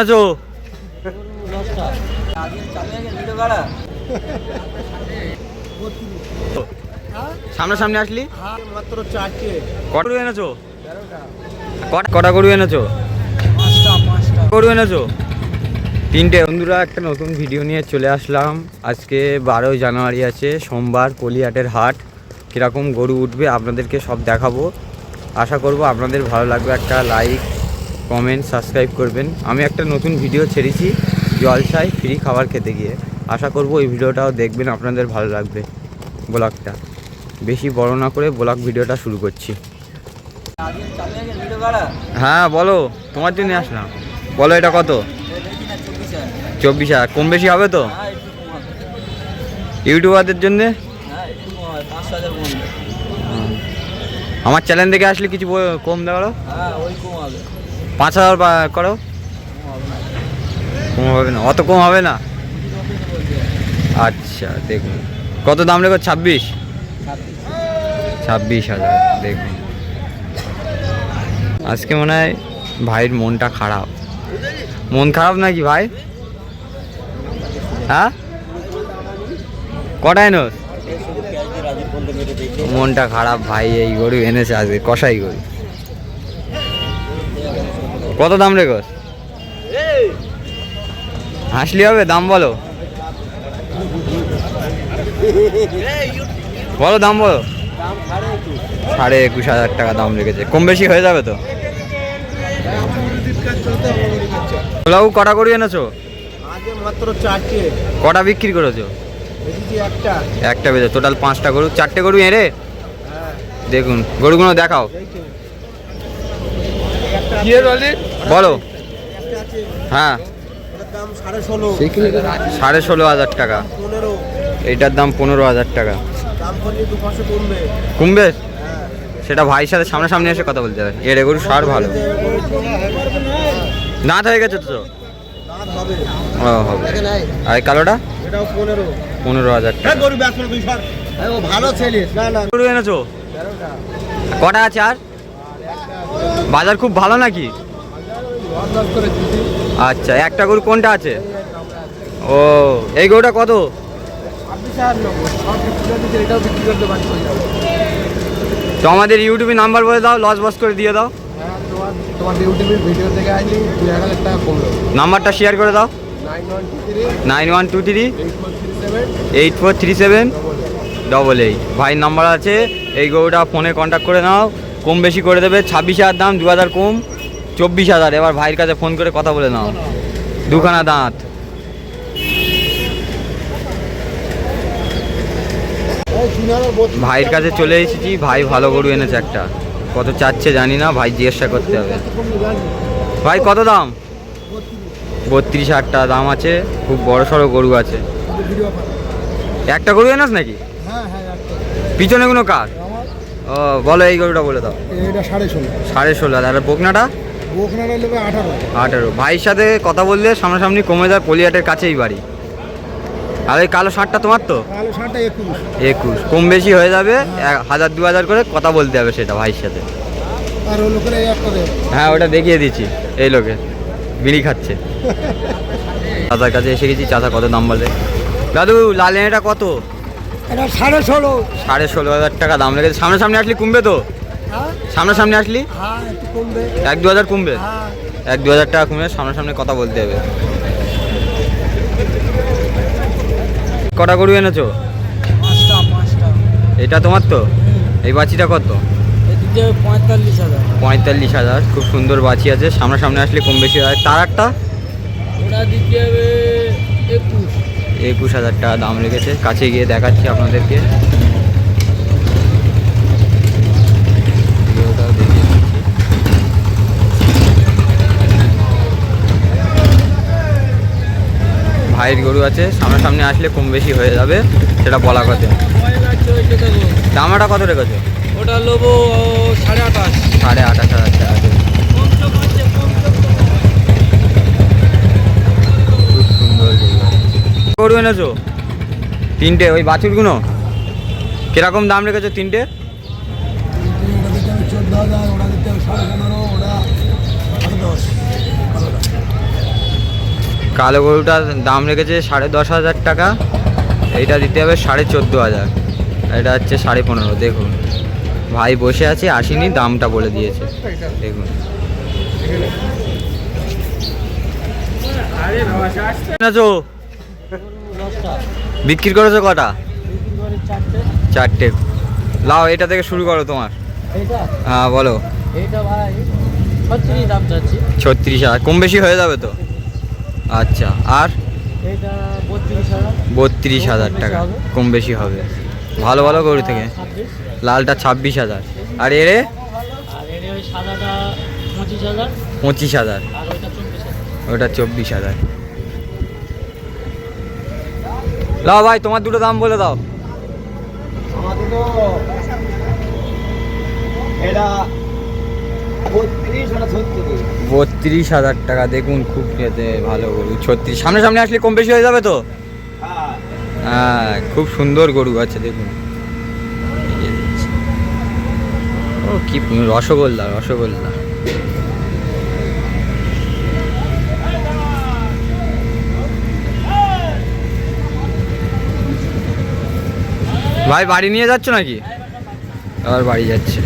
আছো সামনাসামনি আসলি? কটা গরু এনেছো? কটা গরু এনেছো? গরু তিনটে। বন্ধুরা, একটা নতুন ভিডিও নিয়ে চলে আসলাম। আজকে বারোই জানুয়ারি আছে, সোমবার কলিহাটের হাট। কীরকম গরু উঠবে আপনাদেরকে সব দেখাবো। আশা করব আপনাদের ভালো লাগবে। একটা লাইক কমেন্ট সাবস্ক্রাইব করবেন। আমি একটা নতুন ভিডিও ছেড়েছি, জলসায় ফ্রি খাবার খেতে গিয়ে। আশা করব এই ভিডিওটাও দেখবেন, আপনাদের ভালো লাগবে ব্লগটা। বেশি বড় না করে ব্লগ ভিডিওটা শুরু করছি। হ্যাঁ বলো, তোমার জন্য আসলাম। বলো, এটা কত? চব্বিশ হাজার। কম বেশি হবে তো? ইউটিউবারদের জন্য? আমার চ্যানেল থেকে আসলে কিছু কম দেওয়া পাঁচ হাজার করো? কম হবে না। অত কম হবে না? আচ্ছা দেখুন। কত দাম রেখো? ছাব্বিশ? ছাব্বিশ হাজার, দেখুন। আজকে মনে হয় ভাইয়ের মনটা খারাপ। মন খারাপ নাকি ভাই? হ্যাঁ? কটায় নোস মনটা খারাপ ভাই, এই গরু এনেছে আজকে কষাই গরু। কত দাম রে গোস? হাসলি হবে দাম বলো। বলো দাম বলো। সাড়ে একুশ। হাজার টাকা দাম রেখেছে। কম বেশি হয়ে যাবে তো? লাউ কটা করে এনেছো? মাত্র চারটে। কটা বিক্রি করেছ? একটা। একটা বেজে টোটাল পাঁচটা গরু চারটে গরু এনে? হ্যাঁ। দেখুন গরুগুলো দেখাও। বলো আছে হ্যাঁ। সাড়ে ষোলো হাজার টাকা। এইটার দাম পনেরো হাজার টাকা। কমবে সেটা ভাইয়ের সাথে সামনাসামনি এসে কথা বলতে হবে। এর গরু সার ভালো। দাঁত হয়ে গেছে তো? ও আর কালোটা? পনেরো হাজার টাকা। এনেছো? কটা আছে আর? বাজার খুব ভালো নাকি লস লস করে দিচ্ছি আচ্ছা একটা গরু কোনটা আছে? ও, এই গরুটা কত? তো আমাদের ইউটিউবে নাম্বার বলে দাও লস বস করে দিয়ে দাও। নাম্বারটা শেয়ার করে দাও। Nine one two three eight four three seven double eight ভাইয়ের নাম্বার আছে, এই গরুটা ফোনে কন্ট্যাক্ট করে নাও, কম বেশি করে দেবে, ছাব্বিশ হাজার দাম, দু হাজার কম। চব্বিশ হাজার এবার ভাইয়ের কাছে ফোন করে কথা বলে নাও। দুখানা দাঁত। ভাইয়ের কাছে চলে এসেছি ভাই ভালো গরু এনেছে একটা। কত চাচ্ছে জানি না ভাই জিজ্ঞাসা করতে হবে। ভাই কত দাম? বত্রিশ হাজার দাম আছে খুব বড় সড়ো গরু আছে। একটা গরু এনেস নাকি? পিছনে কোনো আমার ও বলো এই গরুটা বলে দাও। সাড়ে ষোলো। সাড়ে ষোলো আর বকনাটা? আঠারো। ভাইয়ের সাথে কথা বললে সামনাসামনি কমে যায় কলিয়াটের কাছেই বাড়ি। আর ওই কালো শার্টটা তোমার তো? একুশ। কম বেশি হয়ে যাবে হাজার দু হাজার করে কথা বলতে হবে সেটা ভাইয়ের সাথে। হ্যাঁ ওটা দেখিয়ে দিচ্ছি এই লোকে। বিড়ি খাচ্ছে। চাচার কাছে এসে গেছি চাচা কত দাম বলে? দাদু লাল এটা কত? সাড়ে ষোলো। সাড়ে ষোলো হাজার টাকা দাম লেগেছে। সামনাসামনি আসলি কমবে তো? সামনাসামনি আসলি? হ্যাঁ এক দু হাজার কমবে? হ্যাঁ। এক দু হাজার টাকা কমে সামনাসামনি কথা বলতে হবে। কটা গরু এনেছো? এটা তোমার তো? এই বাছিটা কত? পঁয়তাল্লিশ হাজার। পঁয়তাল্লিশ হাজার খুব সুন্দর বাছি আছে। সামনাসামনি আসলে কম বেশি হয়। তার একটা? একুশ। একুশ হাজার টাকা দাম লেগেছে। কাছে গিয়ে দেখাচ্ছি আপনাদেরকে ভিডিওটাও দেখিয়ে দিচ্ছি। ভাইয়ের গরু আছে সামনাসামনি আসলে কম বেশি হয়ে যাবে সেটা বলা কথা। দামটা কত রেখেছো? ওটা লোবো সাড়ে আঠাশ সাড়ে আঠাশ হাজার টাকা। খুব সুন্দর। গরু এনেছো? তিনটে ওই বাছুরগুলো? কীরকম দাম রেখেছো তিনটে ওটা দিতে হবে চোদ্দ হাজার ওটা দিতে হবে সাড়ে পনেরো ওটা আট দশ কালো গরুটার দাম রেখেছে সাড়ে দশ হাজার টাকা। এইটা দিতে হবে সাড়ে চোদ্দ হাজার। এটা হচ্ছে সাড়ে পনেরো দেখুন। ভাই বসে আছে আসেনি দামটা বলে দিয়েছে। দেখুন। বিক্রি করেছ কটা? চারটে। লাও এটা থেকে শুরু করো তোমার। হ্যাঁ বলো। ছত্রিশ হাজার কম বেশি হয়ে যাবে তো? আচ্ছা আর? বত্রিশ হাজার। টাকা কম বেশি হবে। ভালো ভালো গরু থেকে। লালটা ছাব্বিশ হাজার। আর এরে আর এর পঁচিশ হাজার। ওটা চব্বিশ হাজার। লাও ভাই তোমার দুটো দাম বলে দাও। এটা বত্রিশ হাজার টাকা, দেখুন খুব খেতে ভালো গরু, ছত্রিশ। সামনে সামনে আসলে কম বেশি হয়ে যাবে তো? হ্যাঁ খুব সুন্দর গরু আছে, দেখুন। ও, কি রসগোল্লা রসগোল্লা। ভাই, বাড়ি নিয়ে যাচ্ছ নাকি? আবার বাড়ি যাচ্ছে।